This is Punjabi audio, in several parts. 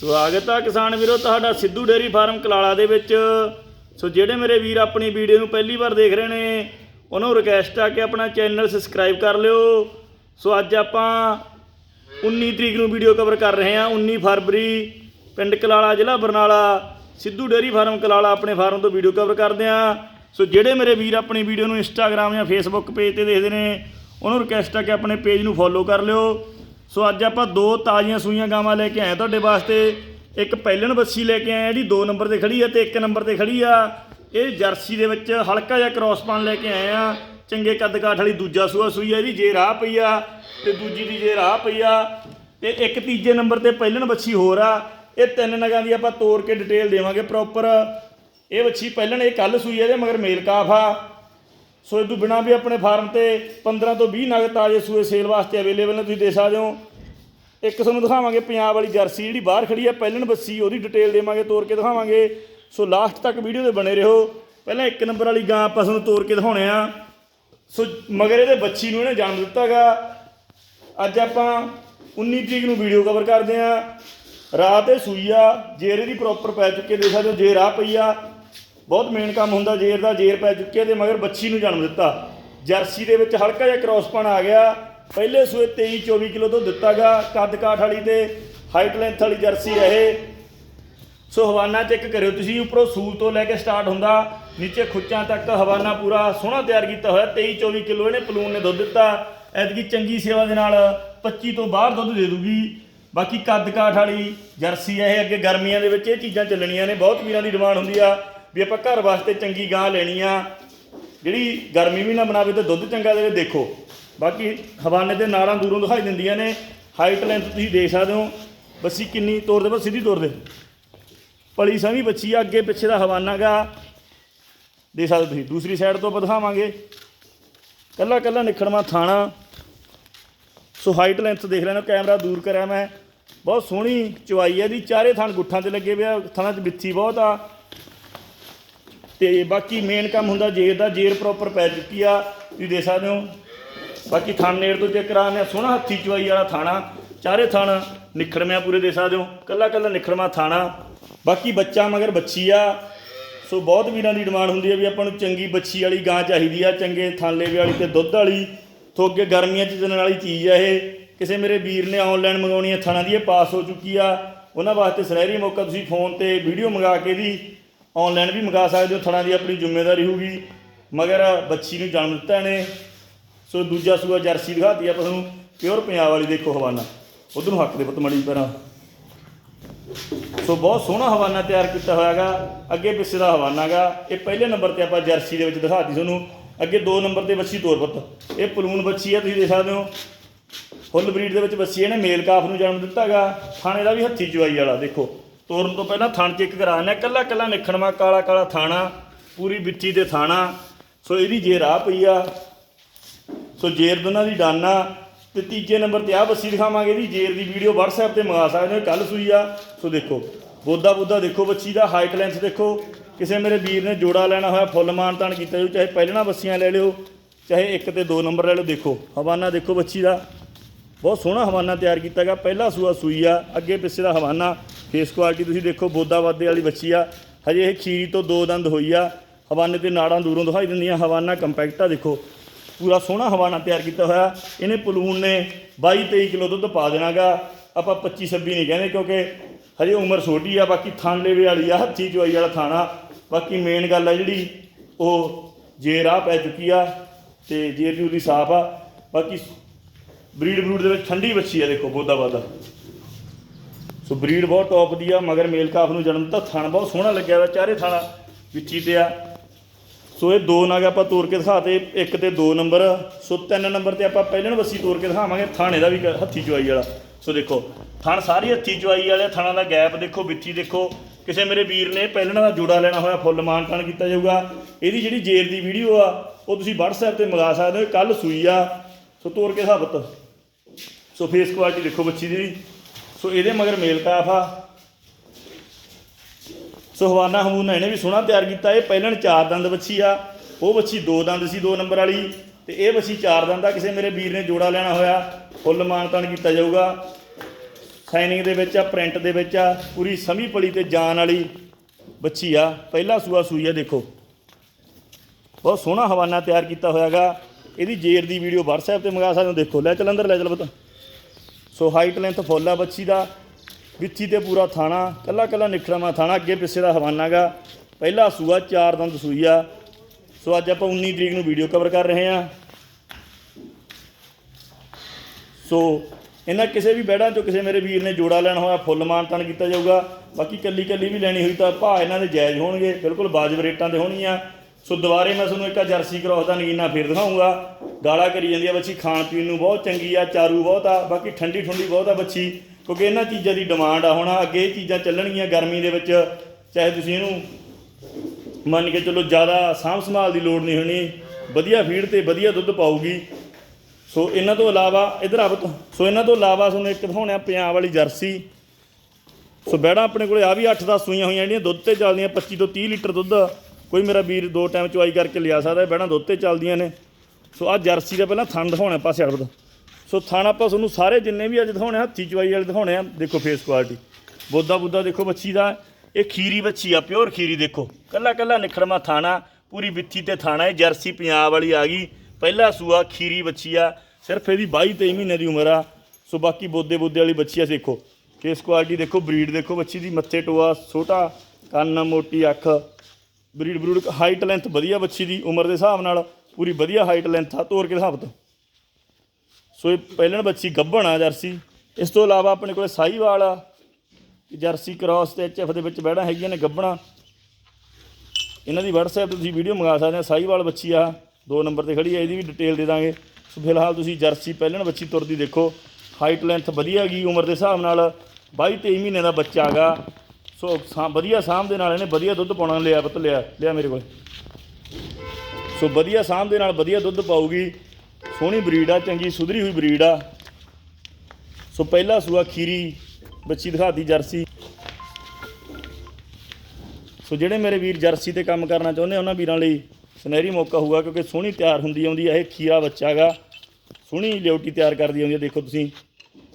ਸਵਾਗਤ ਆ ਕਿਸਾਨ ਵੀਰੋ, ਤੁਹਾਡਾ ਸਿੱਧੂ ਡੇਰੀ ਫਾਰਮ ਕਲਾਲਾ ਦੇ ਵਿੱਚ। ਸੋ ਜਿਹੜੇ ਮੇਰੇ ਵੀਰ ਆਪਣੀ ਵੀਡੀਓ ਨੂੰ ਪਹਿਲੀ ਵਾਰ ਦੇਖ ਰਹੇ ਨੇ, ਉਹਨਾਂ ਨੂੰ ਰਿਕਵੈਸਟ ਆ ਕਿ ਆਪਣਾ ਚੈਨਲ ਸਬਸਕ੍ਰਾਈਬ ਕਰ ਲਿਓ। ਸੋ ਅੱਜ ਆਪਾਂ 19 ਤਰੀਕ ਨੂੰ ਵੀਡੀਓ ਕਵਰ ਕਰ ਰਹੇ ਹਾਂ 19 ਫਰਵਰੀ, ਪਿੰਡ ਕਲਾਲਾ, ਜ਼ਿਲ੍ਹਾ ਬਰਨਾਲਾ। ਸਿੱਧੂ ਡੇਰੀ ਫਾਰਮ ਕਲਾਲਾ ਆਪਣੇ ਫਾਰਮ ਤੋਂ ਵੀਡੀਓ ਕਵਰ ਕਰਦੇ ਹਾਂ। ਸੋ ਜਿਹੜੇ ਮੇਰੇ ਵੀਰ ਆਪਣੀ ਵੀਡੀਓ ਨੂੰ ਇੰਸਟਾਗ੍ਰam ਜਾਂ ਫੇਸਬੁੱਕ ਪੇਜ ਤੇ ਦੇਖਦੇ ਨੇ, ਉਹਨੂੰ ਨੂੰ ਰਿਕਵੈਸਟ ਆ ਕਿ ਆਪਣੇ ਪੇਜ ਨੂੰ ਫੋਲੋ ਕਰ ਲਿਓ। ਸੋ ਅੱਜ ਆਪਾਂ ਦੋ ਤਾਜ਼ੀਆਂ ਸੂਈਆਂ ਗਾਵਾਂ ਲੈ ਕੇ ਆਏ ਤੁਹਾਡੇ ਵਾਸਤੇ। ਇੱਕ ਪਹਿਲਣ ਬੱਸੀ ਲੈ ਕੇ ਆਏ ਆ ਜਿਹੜੀ 2 ਨੰਬਰ ਤੇ ਖੜੀ ਆ ਤੇ 1 ਨੰਬਰ ਤੇ ਖੜੀ ਆ। ਇਹ ਜਰਸੀ ਦੇ ਵਿੱਚ ਹਲਕਾ ਜਿਹਾ ਕ੍ਰਾਸ ਪਾਣ ਲੈ ਕੇ ਆਏ ਆ ਚੰਗੇ ਕੱਦ ਕਾਠ ਵਾਲੀ ਦੂਜਾ ਸੂਆ ਸੂਈ ਆ ਇਹਦੀ, ਜੇ ਰਾਹ ਪਈ ਆ ਤੇ ਦੂਜੀ ਦੀ ਜੇ ਰਾਹ ਪਈ ਆ। ਤੇ ਇੱਕ ਤੀਜੇ ਨੰਬਰ ਤੇ ਪਹਿਲਣ ਬੱਚੀ ਹੋਰ ਆ। ਇਹ ਤਿੰਨ ਨਗਾਂ ਦੀ ਆਪਾਂ ਤੋੜ ਕੇ ਡਿਟੇਲ ਦੇਵਾਂਗੇ ਪ੍ਰੋਪਰ ਇਹ ਬੱਚੀ ਪਹਿਲਣ, ਇਹ ਕੱਲ ਸੂਈ ਆ ਇਹਦੇ, ਮਗਰ ਮੇਲ ਕਾਫ ਆ। ਸੋ ਇਹ ਤੋਂ ਬਿਨਾ ਵੀ ਆਪਣੇ ਫਾਰਮ ਤੇ 15 ਤੋਂ 20 ਨਗ ਤਾਜ਼ੇ ਸੂਏ ਸੇਲ ਵਾਸਤੇ ਅਵੇਲੇਬਲ ਨੇ, ਤੁਸੀਂ ਦੇ ਸਕਦੇ ਹੋ। ਇੱਕ ਤੁਹਾਨੂੰ ਦਿਖਾਵਾਂਗੇ ਪੰਜਾਬ ਵਾਲੀ ਜਰਸੀ, ਜਿਹੜੀ ਬਾਹਰ ਖੜੀ ਹੈ, ਪਹਿਲਣ ਬੱਸੀ, ਉਹਦੀ ਡਿਟੇਲ ਦੇਵਾਂਗੇ, ਤੋਰ ਕੇ ਦਿਖਾਵਾਂਗੇ। ਸੋ ਲਾਸਟ ਤੱਕ ਵੀਡੀਓ ਦੇ ਬਣੇ ਰਹੋ। ਪਹਿਲਾਂ ਇੱਕ ਨੰਬਰ ਵਾਲੀ ਗਾਂ ਆਪਾਂ ਤੁਹਾਨੂੰ ਤੋਰ ਕੇ ਦਿਖਾਉਣੇ ਆ। ਸੋ ਮਗਰ ਇਹਦੇ ਬੱਚੀ ਨੂੰ ਇਹਨੇ ਜਨਮ ਦਿੱਤਾਗਾ। ਅੱਜ ਆਪਾਂ 19 ਤਰੀਕ ਨੂੰ ਵੀਡੀਓ ਕਵਰ ਕਰਦੇ ਆ। ਰਾਤ ਇਹ ਸੂਈ ਆ। ਜੇਰ ਇਹਦੀ ਪ੍ਰੋਪਰ ਪੈ ਚੁੱਕੇ ਦੇਖ ਸਕਦੇ ਹੋ, ਜੇਰ ਆ ਪਈ ਆ। ਬਹੁਤ ਮੇਨ ਕੰਮ ਹੁੰਦਾ, ਜੇਰ ਦਾ ਜੇਰ ਪੈ ਚੁੱਕੇ ਤੇ ਮਗਰ ਬੱਚੀ ਨੂੰ ਜਨਮ ਦਿੱਤਾ। ਜਰਸੀ ਦੇ ਵਿੱਚ ਹਲਕਾ ਜਿਹਾ ਕ੍ਰੋਸਪਨ ਆ ਗਿਆ। ਪਹਿਲੇ ਸੂਏ 23 24 ਕਿਲੋ ਤੋਂ ਦਿੱਤਾਗਾ। ਕੱਦ ਕਾਠ ਵਾਲੀ ਤੇ ਹਾਈਟ ਲੈਂਥ ਵਾਲੀ ਜਰਸੀ ਰਹੇ। ਸੋ ਹਵਾਨਾ ਚੈੱਕ ਕਰਿਓ ਤੁਸੀਂ, ਉੱਪਰੋਂ ਸੂਲ ਤੋਂ ਲੈ ਕੇ ਸਟਾਰਟ ਹੁੰਦਾ। ਨੀਚੇ ਖੁੱਚਾਂ ਤੱਕ ਹਵਾਨਾ ਪੂਰਾ ਸੋਹਣਾ ਤਿਆਰ ਕੀਤਾ ਹੋਇਆ। 23 24 ਕਿਲੋ ਇਹਨੇ ਪਲੂਨ ਨੇ ਦੁੱਧ ਦਿੱਤਾ। ਐਤਕੀ ਚੰਗੀ ਸੇਵਾ ਦੇ ਨਾਲ 25 ਤੋਂ ਬਾਹਰ ਦੁੱਧ ਦੇ ਦੂਗੀ। ਬਾਕੀ ਕੱਦ ਕਾਠ ਵਾਲੀ ਜਰਸੀ ਹੈ ਇਹ, ਅੱਗੇ ਗਰਮੀਆਂ ਦੇ ਵਿੱਚ ਇਹ ਚੀਜ਼ਾਂ ਚੱਲਣੀਆਂ ਨੇ। ਬਹੁਤ ਵੀਰਾਂ ਦੀ ਡਿਮਾਂਡ ਹੁੰਦੀ ਆ ਵੀ ਆਪਾਂ ਘਰ ਵਾਸਤੇ ਚੰਗੀ ਗਾਂ ਲੈਣੀ ਆ। ਜਿਹੜੀ ਗਰਮੀ ਵੀ ਨਾ ਬਣਾਵੇ ਤੇ ਦੁੱਧ ਚੰਗਾ ਦੇਵੇ, ਦੇਖੋ। ਬਾਕੀ ਹਵਾਨੇ ਤੇ ਨਾੜਾਂ ਦੂਰੋਂ ਦਿਖਾਈ ਦਿੰਦੀਆਂ ਨੇ ਹਾਈਟ ਲੈਂਥ ਤੁਸੀਂ ਦੇਖ ਸਕਦੇ ਹੋ, ਬੱਸੀ ਕਿੰਨੀ ਤੋਰ ਦੇ, ਬਸ ਸਿੱਧੀ ਤੋਰ ਦੇ। ਪਲੀ ਸਮੀ ਬੱਚੀ ਆ, ਅੱਗੇ ਪਿੱਛੇ ਦਾ ਹਵਾਨਾ ਗਾ। ਦੇਖ ਸਕਦੇ ਤੁਸੀਂ, ਦੂਸਰੀ ਸਾਈਡ ਤੋਂ ਆਪਾਂ ਦਿਖਾਵਾਂਗੇ। ਕੱਲਾ ਕੱਲਾ ਨਿਖੜਵਾ ਥਾਣਾ। ਸੋ ਹਾਈਟ ਲੈਂਥ ਦੇਖ ਲੈਣਾ, ਕੈਮਰਾ ਦੂਰ ਕਰਿਆ ਮੈਂ। ਬਹੁਤ ਸੋਹਣੀ ਚਵਾਈ ਹੈ ਦੀ ਚਾਰੇ ਥਣ ਗੁੱਠਾਂ ਤੇ ਲੱਗੇ ਪਿਆ, ਥਣਾਂ 'ਚ ਬਿੱਥੀ ਬਹੁਤ ਆ। ਤੇ ਬਾਕੀ ਮੇਨ ਕੰਮ ਹੁੰਦਾ ਜੇਰ ਦਾ, ਜੇਰ ਪ੍ਰੋਪਰ ਪੈ ਚੁੱਕੀ ਆ। ਤੁਸੀਂ ਦੇਖ ਸਕਦੇ ਹੋ ਬਾਕੀ ਥਣ ਨੇੜ ਤੋਂ ਚੈੱਕ ਕਰਾਉਂਦੇ ਆ ਸੋਹਣਾ ਹੱਥੀ ਚਵਾਈ ਵਾਲਾ ਥਾਣਾ, ਚਾਰੇ ਥਣ ਨਿਖੜਮਿਆ ਪੂਰੇ ਦੇ ਸਕਦੇ ਹੋ ਕੱਲਾ ਕੱਲਾ ਨਿਖੜਮਾ ਥਾਣਾ। ਬਾਕੀ ਬੱਚਾ ਮਗਰ ਬੱਚੀ ਆ। ਸੋ ਬਹੁਤ ਵੀਰਾਂ ਦੀ ਡਿਮਾਂਡ ਹੁੰਦੀ ਹੈ ਵੀ ਆਪਾਂ ਨੂੰ ਚੰਗੀ ਬੱਚੀ ਵਾਲੀ ਗਾਂ ਚਾਹੀਦੀ ਆ, ਚੰਗੇ ਥਾਲੇ ਵਾਲੀ ਤੇ ਦੁੱਧ ਵਾਲੀ। ਤੋਂ ਅੱਗੇ ਗਰਮੀਆਂ 'ਚ ਚੱਲਣ ਵਾਲੀ ਚੀਜ਼ ਆ ਇਹ। ਕਿਸੇ ਮੇਰੇ ਵੀਰ ਨੇ ਆਨਲਾਈਨ ਮੰਗਾਉਣੀ ਹੈ ਥਾਣਾ ਦੀ, ਇਹ ਪਾਸ ਹੋ ਚੁੱਕੀ ਆ। ਉਹਨਾਂ ਵਾਸਤੇ ਸੁਨਹਿਰੀ ਮੌਕਾ ਤੁਸੀਂ ਫੋਨ ਤੇ ਵੀਡੀਓ ਮੰਗਾ ਕੇ ਦੀ ਆਨਲਾਈਨ ਵੀ ਮੰਗਾ ਸਕਦੇ ਹੋ। ਥਾਣਾ ਦੀ ਆਪਣੀ ਜ਼ਿੰਮੇਵਾਰੀ ਹੋਊਗੀ। ਮਗਰ ਬੱਚੀ ਨੂੰ ਜਨਮ ਦਿੱਤਾ ਨੇ ਸੋ ਦੂਜਾ ਸੂਆ ਜਰਸੀ ਦਿਖਾਤੀ, ਆਪਾਂ ਤੁਹਾਨੂੰ ਪਿਓਰ ਪੰਜਾਬ ਵਾਲੀ ਦੇਖੋ ਹਵਾਨਾ। ਉਧਰ ਨੂੰ ਹੱਕ ਦੇ ਪੁੱਤ ਮੜੀ ਪੈਰਾਂ ਸੋ ਬਹੁਤ ਸੋਹਣਾ ਹਵਾਨਾ ਤਿਆਰ ਕੀਤਾ ਹੋਇਆਗਾ, ਅੱਗੇ ਪਿੱਛੇ ਦਾ ਹਵਾਨਾਗਾ ਇਹ ਪਹਿਲੇ ਨੰਬਰ ਤੇ ਆਪਾਂ ਜਰਸੀ ਦੇ ਵਿੱਚ ਦਿਖਾਤੀ ਤੁਹਾਨੂੰ। ਅੱਗੇ ਦੋ ਨੰਬਰ ਤੇ ਬੱਚੀ ਤੋਰ ਪੁੱਤ। ਇਹ ਪਲੂਨ ਬੱਚੀ ਆ, ਤੁਸੀਂ ਦੇਖ ਸਕਦੇ ਹੋ। ਫੁੱਲ ਬਰੀਡ ਦੇ ਵਿੱਚ ਬੱਚੀ ਇਹਨੇ ਮੇਲ ਕਾਫ ਨੂੰ ਜਨਮ ਦਿੱਤਾਗਾ ਥਾਣੇ ਦਾ ਵੀ ਹੱਥੀ ਚਵਾਈ ਵਾਲਾ, ਦੇਖੋ। ਤੋਰਨ ਤੋਂ ਪਹਿਲਾਂ ਥਣ ਚੈੱਕ ਕਰਾਣਾ ਕੱਲਾ ਕੱਲਾ ਨਿਖਣਵਾ ਕਾਲਾ ਕਾਲਾ ਥਾਣਾ, ਪੂਰੀ ਬਿੱਠੀ ਤੇ ਥਾਣਾ। ਸੋ ਇਹਦੀ ਜੇ ਰਾਹ ਪਈ ਆ। ਸੋ ਜੇਰ ਦੋਨਾਂ ਦੀ ਡਾਨਾ ਤੇ ਤੀਜੇ ਨੰਬਰ ਤੇ ਆ ਬੱਸੀ ਦਿਖਾਵਾਂਗੇ ਇਹਦੀ ਜੇਰ ਦੀ ਵੀਡੀਓ WhatsApp ਤੇ ਮੰਗਾ ਸਕਦੇ ਹੋ ਕੱਲ ਸੂਈ ਆ। ਸੋ ਦੇਖੋ, ਬੋਦਾ ਬੋਦਾ ਦੇਖੋ ਬੱਚੀ ਦਾ ਹਾਈਟ ਲੈਂਥ ਦੇਖੋ। ਕਿਸੇ ਮੇਰੇ ਵੀਰ ਨੇ ਜੋੜਾ ਲੈਣਾ ਹੋਇਆ, ਫੁੱਲ ਮਾਨਤਾਨ ਕੀਤਾ ਜਾਊ ਚਾਹੇ ਪਹਿਲਣਾ ਬੱਸੀਆਂ ਲੈ ਲਿਓ, ਚਾਹੇ ਇੱਕ ਤੇ ਦੋ ਨੰਬਰ ਲੈ ਲਿਓ, ਦੇਖੋ, ਹਵਾਨਾ ਦੇਖੋ ਬੱਚੀ ਦਾ। ਬਹੁਤ ਸੋਹਣਾ ਹਵਾਨਾ ਤਿਆਰ ਕੀਤਾ ਗਿਆ। ਪਹਿਲਾ ਸੂਆ ਸੂਈ ਆ, ਅੱਗੇ ਪਿੱਛੇ ਦਾ ਹਵਾਨਾ। ਫੇਸ ਕੁਆਲਿਟੀ ਤੁਸੀਂ ਦੇਖੋ, ਬੋਦਾ ਵਾਦੇ ਵਾਲੀ ਬੱਚੀ ਆ। ਹਜੇ ਇਹ ਖੀਰੀ ਤੋਂ ਦੋ ਦੰਦ ਹੋਈ ਆ। ਹਵਾਨੇ ਤੇ ਨਾੜਾਂ ਦੂਰੋਂ ਦਿਖਾਈ ਦਿੰਦੀਆਂ, ਹਵਾਨਾ ਕੰਪੈਕਟ ਆ ਦੇਖੋ। ਪੂਰਾ ਸੋਹਣਾ ਹਵਾਨਾ ਤਿਆਰ ਕੀਤਾ ਹੋਇਆ। ਇਹਨੇ ਪਲੂਣ ਨੇ 22 23 ਕਿਲੋ ਦੁੱਧ ਪਾ ਦੇਣਾਗਾ। ਆਪਾਂ 25 26 ਨਹੀਂ ਕਹਿੰਦੇ ਕਿਉਂਕਿ ਹਜੇ ਉਮਰ ਛੋਟੀ ਆ, ਬਾਕੀ ਥਣ ਲੇਵੇ ਵਾਲੀ ਆ, ਹੱਥੀ ਚਵਾਈ ਵਾਲਾ ਥਾਣਾ। ਬਾਕੀ ਮੇਨ ਗੱਲ ਆ ਜਿਹੜੀ, ਉਹ ਜੇਰ ਆ, ਪੈ ਚੁੱਕੀ ਆ ਤੇ ਜੇਰ ਦੀ ਸਾਫ਼ ਆ। ਬਾਕੀ ਬਰੀਡ ਬਰੂਡ ਦੇ ਵਿੱਚ ਠੰਡੀ ਬੱਚੀ ਆ, ਦੇਖੋ, ਬੋਦਾ ਬਾਦਾ। ਸੋ ਬਰੀਡ ਬਹੁਤ ਟੌਪ ਦੀ ਆ, ਮਗਰ ਮੇਲ ਕਾਫ ਨੂੰ ਜਨਮ ਤਾਂ ਥਣ ਬਹੁਤ ਸੋਹਣਾ ਲੱਗਿਆ ਹੋਇਆ, ਚਾਰੇ ਥਾਣਾ ਵਿੱਚੀ ਤੇ ਆ ਸੋ ਇਹ ਦੋ ਨਾਗ ਆਪਾਂ ਤੋੜ ਕੇ ਦਿਖਾਤੇ, ਇੱਕ ਤੇ ਦੋ ਨੰਬਰ। ਸੋ ਤਿੰਨ ਨੰਬਰ ਤੇ ਆਪਾਂ ਪਹਿਲਣ ਬੱਸੀ ਤੋੜ ਕੇ ਦਿਖਾਵਾਂਗੇ, ਥਾਣੇ ਦਾ ਵੀ ਕ- ਹੱਥੀ ਚਵਾਈ ਵਾਲਾ। ਸੋ ਦੇਖੋ, ਥਣ ਸਾਰੀ ਹੱਥੀ ਚਵਾਈ ਵਾਲੇ, ਥਾਣਾ ਦਾ ਗੈਪ ਦੇਖੋ ਵਿੱਚੀ ਦੇਖੋ। ਕਿਸੇ ਮੇਰੇ ਵੀਰ ਨੇ ਪਹਿਲਣਾ ਦਾ ਜੋੜਾ ਲੈਣਾ ਹੋਇਆ, ਫੁੱਲ ਮਾਨਤਾਨ ਕੀਤਾ ਜਾਊਗਾ। ਇਹਦੀ ਜਿਹੜੀ ਜੇਰ ਦੀ ਵੀਡੀਓ ਆ, ਉਹ ਤੁਸੀਂ WhatsApp ਤੇ ਮੰਗਾ ਸਕਦੇ ਹੋ ਕੱਲ ਸੂਈ ਆ। ਸੋ ਤੋੜ ਕੇ ਸਾਬਤ ਸੋ ਫੇਸ ਕੁਆਲਿਟੀ ਦੇਖੋ ਬੱਚੀ ਦੀ। ਸੋ ਇਹਦੇ ਮਗਰ ਮੇਲ ਕਾਫ ਆ। ਸੋ ਹਵਾਨਾ ਹਮੂਨਾ ਇਹਨੇ ਵੀ ਸੋਹਣਾ ਤਿਆਰ ਕੀਤਾ। ਇਹ ਪਹਿਲਣ ਚਾਰ ਦੰਦ ਬੱਚੀ ਆ। ਉਹ ਬੱਚੀ ਦੋ ਦੰਦ ਸੀ, ਦੋ ਨੰਬਰ ਵਾਲੀ। ਤੇ ਇਹ ਬੱਚੀ ਚਾਰ ਦੰਦ ਆ। ਕਿਸੇ ਮੇਰੇ ਵੀਰ ਨੇ ਜੋੜਾ ਲੈਣਾ ਹੋਇਆ। ਫੁੱਲ ਮਾਨਤਾਨ ਕੀਤਾ ਜਾਊਗਾ। ਸਾਈਨਿੰਗ ਦੇ ਵਿੱਚ ਆ ਪ੍ਰਿੰਟ ਦੇ ਵਿੱਚ ਆ। ਪੂਰੀ ਸਮੀ ਪਲੀ ਤੇ ਜਾਨ ਵਾਲੀ ਬੱਚੀ ਆ। ਪਹਿਲਾ ਸੂਆ ਸੂਈ ਆ, ਦੇਖੋ। ਬਹੁਤ ਸੋਹਣਾ ਹਵਾਨਾ ਤਿਆਰ ਕੀਤਾ ਹੋਇਆਗਾ। ਇਹਦੀ ਜੇਰ ਦੀ ਵੀਡੀਓ WhatsApp ਤੇ ਮੰਗਾ ਸਕਦੇ ਹੋ। ਦੇਖੋ, ਲੈ ਚਲ ਅੰਦਰ, ਲੈ ਚੱਲ ਬਤਾ ਸੋ ਹਾਈਟ ਲੈਂਥ ਫੁੱਲ ਆ ਬੱਚੀ ਦਾ। ਵਿੱਚੀ ਤੇ ਪੂਰਾ ਥਾਣਾ, ਕੱਲਾ ਕੱਲਾ ਨਿਖੜਾਵਾਂ ਥਾਣਾ, ਅੱਗੇ ਪਿੱਛੇ ਦਾ ਹਵਾਨਾਗਾ ਪਹਿਲਾ ਸੂਆ, ਚਾਰ ਦੰਦ ਸੂਈਆ ਸੋ ਅੱਜ ਆਪਾਂ 19 ਤਰੀਕ ਨੂੰ ਵੀਡੀਓ ਕਵਰ ਕਰ ਰਹੇ ਹਾਂ। ਸੋ ਇਹਨਾਂ ਕਿਸੇ ਵੀ ਬੈੜਾਂ ਚੋਂ ਕਿਸੇ ਮੇਰੇ ਵੀਰ ਨੇ ਜੋੜਾ ਲੈਣਾ ਹੋਇਆ, ਫੁੱਲ ਮਾਨਤਾਨ ਕੀਤਾ ਜਾਊਗਾ। ਬਾਕੀ ਕੱਲੀ ਕੱਲੀ ਵੀ ਲੈਣੀ ਹੋਈ ਤਾਂ ਭਾਅ ਇਹਨਾਂ ਦੇ ਜਾਇਜ਼ ਹੋਣਗੇ, ਬਿਲਕੁਲ ਬਾਜਬ ਰੇਟਾਂ ਤੇ ਹੋਣਗੀਆਂ ਸੋ ਦੁਬਾਰੇ ਮੈਂ ਤੁਹਾਨੂੰ ਇੱਕ ਜਰਸੀ ਕ੍ਰੋਸ ਦਾ ਨਗੀਨਾ ਫੇਰ ਦਿਖਾਉਂਗਾ ਗਾਲਾ ਕਰੀ ਜਾਂਦੀ ਆ ਬੱਚੀ, ਖਾਣ ਪੀਣ ਨੂੰ ਬਹੁਤ ਚੰਗੀ ਆ, ਚਾਰੂ ਬਹੁਤ ਆ, ਬਾਕੀ ਠੰਡੀ ਠੁੰਡੀ ਬਹੁਤ ਆ ਬੱਚੀ। ਕਿਉਂਕਿ ਇਹਨਾਂ ਚੀਜ਼ਾਂ ਦੀ ਡਿਮਾਂਡ ਆ ਹੁਣ ਅੱਗੇ ਇਹ ਚੀਜ਼ਾਂ ਚੱਲਣਗੀਆਂ ਗਰਮੀ ਦੇ ਵਿੱਚ, ਚਾਹੇ ਤੁਸੀਂ ਇਹਨੂੰ ਮੰਨ ਕੇ ਚਲੋ ਜ਼ਿਆਦਾ ਸਾਂਭ ਸੰਭਾਲ ਦੀ ਲੋੜ ਨਹੀਂ ਹੋਣੀ, ਵਧੀਆ ਫੀਡ ਤੇ ਵਧੀਆ ਦੁੱਧ ਪਾਊਗੀ। ਸੋ ਇਹਨਾਂ ਤੋਂ ਇਲਾਵਾ ਇਧਰ ਆਵ ਸੋ ਇਹਨਾਂ ਤੋਂ ਇਲਾਵਾ ਤੁਹਾਨੂੰ ਇੱਕ ਦਿਖਾਉਣਾ ਪੰਜਾਬ ਵਾਲੀ ਜਰਸੀ। ਸੋ ਬੈੜਾਂ ਆਪਣੇ ਕੋਲੇ ਆ ਵੀ 8-10 ਸੂਈਆਂ ਹੋਈਆਂ ਜਿਹੜੀਆਂ, ਦੁੱਧ ਤੇ ਚੱਲਦੀਆਂ 25 ਤੋਂ 30 ਲੀਟਰ ਦੁੱਧ। ਕੋਈ ਮੇਰਾ ਵੀਰ ਦੋ ਟਾਈਮ ਚੁਆਈ ਕਰਕੇ ਲਿਆ ਸਕਦਾ ਬੈੜਾਂ ਦੁੱਧ ਤੇ ਚੱਲਦੀਆਂ ਨੇ। ਸੋ ਆ ਜਰਸੀ ਦਾ ਪਹਿਲਾਂ ਥਣ ਦਿਖਾਉਣਾ ਪਾਸੇ ਹੜਦ ਸੋ ਥਾਣਾ ਆਪਾਂ ਤੁਹਾਨੂੰ ਸਾਰੇ ਜਿੰਨੇ ਵੀ ਅੱਜ ਦਿਖਾਉਣੇ ਆ, ਹੱਥੀ ਚਵਾਈ ਵਾਲੇ ਦਿਖਾਉਣੇ ਆ, ਦੇਖੋ ਫੇਸ ਕੁਆਲਿਟੀ ਬੋਦਾ ਬੁੱਦਾ ਦੇਖੋ ਬੱਚੀ ਦਾ, ਇਹ ਖੀਰੀ ਬੱਚੀ ਆ ਪਿਓਰ ਖੀਰੀ ਦੇਖੋ। ਕੱਲਾ ਕੱਲਾ ਨਿਖੜਮਾ ਥਾਣਾ, ਪੂਰੀ ਵਿੱਥੀ ਤੇ ਥਾਣਾ ਇਹ, ਜਰਸੀ ਪੰਜਾਬ ਵਾਲੀ ਆ ਗਈ। ਪਹਿਲਾ ਸੂਆ ਖੀਰੀ ਬੱਚੀ ਆ, ਸਿਰਫ ਇਹਦੀ 22 23 ਮਹੀਨੇ ਦੀ ਉਮਰ ਆ। ਸੋ ਬਾਕੀ ਬੋਦੇ ਬੋਦੇ ਵਾਲੀ ਬੱਚੀ ਆ, ਦੇਖੋ। ਫੇਸ ਕੁਆਲਿਟੀ ਦੇਖੋ ਬਰੀਡ ਦੇਖੋ ਬੱਚੀ ਦੀ ਮੱਥੇ ਟੋਆ, ਛੋਟਾ, ਕੰਨ, ਮੋਟੀ, ਅੱਖ। ਬਰੀਡ ਬਰੂਡ ਹਾਈਟ ਲੈਂਥ ਵਧੀਆ ਬੱਚੀ ਦੀ ਉਮਰ ਦੇ ਹਿਸਾਬ ਨਾਲ, ਪੂਰੀ ਵਧੀਆ ਹਾਈਟ ਲੈਂਥ ਆ, ਤੋਰ ਕੇ ਹਿਸਾਬ ਤੋਂ ਸੋ ਇਹ ਪਹਿਲਣ ਬੱਚੀ ਗੱਭਣ ਆ ਜਰਸੀ। ਇਸ ਤੋਂ ਇਲਾਵਾ ਆਪਣੇ ਕੋਲੇ ਸਾਈਵਾਲ ਆ। ਜਰਸੀ ਕ੍ਰਾਸ ਤੇ ਐਚਐਫ ਦੇ ਵਿੱਚ ਬੈੜਾਂ ਹੈਗੀਆਂ ਨੇ ਗੱਭਣਾ। ਇਹਨਾਂ ਦੀ WhatsApp ਤੇ ਤੁਸੀਂ ਵੀਡੀਓ ਮੰਗਾ ਸਕਦੇ ਆ। ਸਾਈਵਾਲ ਬੱਚੀ ਆ। ਦੋ ਨੰਬਰ ਤੇ ਖੜੀ ਆ, ਇਹਦੀ ਵੀ ਡਿਟੇਲ ਦੇ ਦਾਂਗੇ। ਸੋ ਫਿਲਹਾਲ ਤੁਸੀਂ ਜਰਸੀ ਪਹਿਲਣ ਬੱਚੀ ਤੁਰਦੀ ਦੇਖੋ। ਹਾਈਟ ਲੈਂਥ ਵਧੀਆ ਗਈ ਉਮਰ ਦੇ ਹਿਸਾਬ ਨਾਲ 22 23 ਮਹੀਨੇ ਦਾ ਬੱਚਾ ਹੈਗਾ। ਸੋ ਸਾ ਵਧੀਆ ਸਾਂਭ ਦੇ ਨਾਲ ਇਹਨੇ ਵਧੀਆ ਦੁੱਧ ਪਾਉਣਾ, ਲਿਆ ਪੁੱਤ, ਲਿਆ ਲਿਆ ਮੇਰੇ ਕੋਲ। ਸੋ ਵਧੀਆ ਸਾਂਭ ਦੇ ਨਾਲ ਵਧੀਆ ਦੁੱਧ ਪਾਊਗੀ। ਸੋਹਣੀ ਬਰੀਡ ਆ, ਚੰਗੀ ਸੁਧਰੀ ਹੋਈ ਬਰੀਡ ਆ। ਸੋ ਪਹਿਲਾ ਸੂਆ ਖੀਰੀ, ਬੱਚੀ ਦਿਖਾਤੀ ਜਰਸੀ। ਸੋ ਜਿਹੜੇ ਮੇਰੇ ਵੀਰ ਜਰਸੀ ਤੇ ਕੰਮ ਕਰਨਾ ਚਾਹੁੰਦੇ ਆ, ਉਹਨਾਂ ਵੀਰਾਂ ਲਈ ਸੁਨਹਿਰੀ ਮੌਕਾ ਹੋਊਗਾ, ਕਿਉਂਕਿ ਸੋਹਣੀ ਤਿਆਰ ਹੁੰਦੀ ਆਉਂਦੀ ਆ, ਇਹ ਖੀਰਾ ਬੱਚਾ ਗਾ। ਸੋਹਣੀ ਲਿਓਟੀ ਤਿਆਰ ਕਰਦੀ ਆਉਂਦੀ ਹੈ ਦੇਖੋ ਤੁਸੀਂ।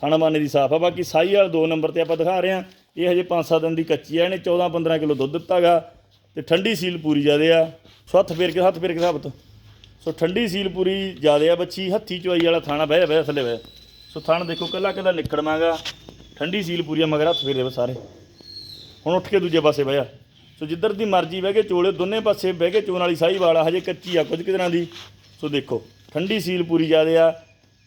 ਥਾਣਾ ਮਾਨੇ ਦੀ ਸਾਫ਼ ਆ, ਬਾਕੀ ਸਾਈ ਵਾਲ ਦੋ ਨੰਬਰ ਤੇ ਆਪਾਂ ਦਿਖਾ ਰਹੇ ਆ। ਇਹ ਹਜੇ 5-7 ਦਿਨ ਦੀ ਕੱਚੀ ਆ, ਇਹਨੇ 14-15 ਕਿਲੋ ਦੁੱਧ ਦਿੱਤਾਗਾ ਤੇ ਠੰਡੀ ਸੀਲ ਪੂਰੀ ਜ਼ਿਆਦੇ ਆ। ਸੋ ਹੱਥ ਫੇਰ ਕੇ, ਹੱਥ ਫੇਰ ਕੇ ਸਾਬਤ ਸੋ ਠੰਡੀ ਸੀਲ ਪੂਰੀ ਜ਼ਿਆਦੇ ਆ ਬੱਚੀ, ਹੱਥੀ ਚੁਆਈ ਵਾਲਾ ਥਾਣਾ ਬਹਿ ਜਾ, ਬਹਿ ਥੱਲੇ ਬਹਿ ਸੋ ਥਣ ਦੇਖੋ, ਕੱਲਾ ਕੱਲਾ ਨਿਕੜਮਾਗਾ ਠੰਡੀ ਸੀਲ ਪੂਰੀ ਆ, ਮਗਰ ਹੱਥ ਫੇਰੇ ਵੇ ਸਾਰੇ। ਹੁਣ ਉੱਠ ਕੇ ਦੂਜੇ ਪਾਸੇ ਬਹਿ ਜਾ। ਸੋ ਜਿੱਧਰ ਦੀ ਮਰਜ਼ੀ ਬਹਿ ਕੇ ਚੋਲੇ, ਦੋਨੇ ਪਾਸੇ ਬਹਿ ਕੇ ਚੋਣ ਵਾਲੀ ਸਾਈ ਵਾਲਾ ਹਜੇ ਕੱਚੀ ਆ, ਕੁਝ ਕੁ ਤਰ੍ਹਾਂ ਦੀ। ਸੋ ਦੇਖੋ, ਠੰਡੀ ਸੀਲ ਪੂਰੀ ਜ਼ਿਆਦੇ ਆ।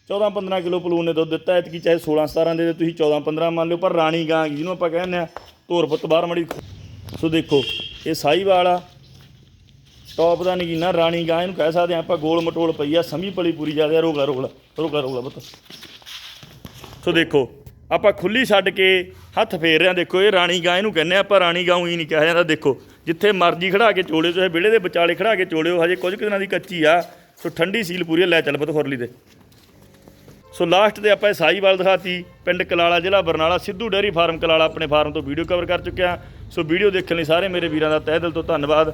14 15 ਕਿਲੋ ਪਲੂਨ ਨੇ ਦੁੱਧ ਦਿੱਤਾ, ਐਤਕੀ ਚਾਹੇ 16 17 ਦੇ ਦੇ, ਤੁਸੀਂ 14 15 ਮੰਨ ਲਿਓ, ਪਰ ਰਾਣੀ ਗਾਂ ਜਿਹਨੂੰ ਆਪਾਂ ਕਹਿੰਦੇ ਆ ਧੋਰ ਪੁੱਤ ਬਾਹਰ ਮੜੀ ਸੋ ਦੇਖੋ, ਇਹ ਸਾਈ ਵਾਲਾ ਟੌਪ ਦਾ ਨਗੀਨਾ ਰਾਣੀ ਗਾਂ ਇਹਨੂੰ ਕਹਿ ਸਕਦੇ ਆ ਆਪਾਂ ਗੋਲ ਮਟੋਲ ਪਈ ਆ ਸਮੀ ਪਲੀ ਪੂਰੀ ਜ਼ਿਆਦੇ ਆ ਰੋਗਲਾ ਰੋਗਲਾ ਰੋਗਲਾ ਰੋਗਲਾ ਪੁੱਤ। ਸੋ ਦੇਖੋ ਆਪਾਂ ਖੁੱਲੀ ਛੱਡ ਕੇ ਹੱਥ ਫੇਰ ਰਿਆਂ ਦੇਖੋ ਇਹ ਰਾਣੀ ਗਾਂ ਇਹਨੂੰ ਕਹਿੰਦੇ ਆ ਆਪਾਂ ਰਾਣੀ ਗਾਂ ਹੀ ਨਹੀਂ ਕਿਹਾ ਜਾਂਦਾ। ਦੇਖੋ ਜਿੱਥੇ ਮਰਜ਼ੀ ਖੜਾ ਕੇ ਚੋਲੇ ਚਾਹੇ ਵਿਹੜੇ ਦੇ ਵਿਚਾਲੇ ਖੜਾ ਕੇ ਚੋਲਿਓ ਹਜੇ ਕੁਝ ਕੁ ਦਿਨਾਂ ਦੀ ਕੱਚੀ ਆ। ਸੋ ਠੰਡੀ ਸੀਲ ਪੂਰੀ ਆ, ਲੈ ਚੱਲ ਪਤ ਖੁਰਲੀ ਤੇ। ਸੋ ਲਾਸਟ ਤੇ ਆਪਾਂ ਇਹ ਸਾਈਵਾਲ ਦਿਖਾਤੀ ਪਿੰਡ ਕਲਾਲਾ ਜ਼ਿਲ੍ਹਾ ਬਰਨਾਲਾ ਸਿੱਧੂ ਡੇਅਰੀ ਫਾਰਮ ਕਲਾਲਾ ਆਪਣੇ ਫਾਰਮ ਤੋਂ ਵੀਡੀਓ ਕਵਰ ਕਰ ਚੁੱਕਿਆ ਸੋ ਵੀਡੀਓ ਦੇਖਣ ਲਈ ਸਾਰੇ ਮੇਰੇ ਵੀਰਾਂ ਦਾ ਤਹਿ ਦਿਲ ਤੋਂ ਧੰਨਵਾਦ।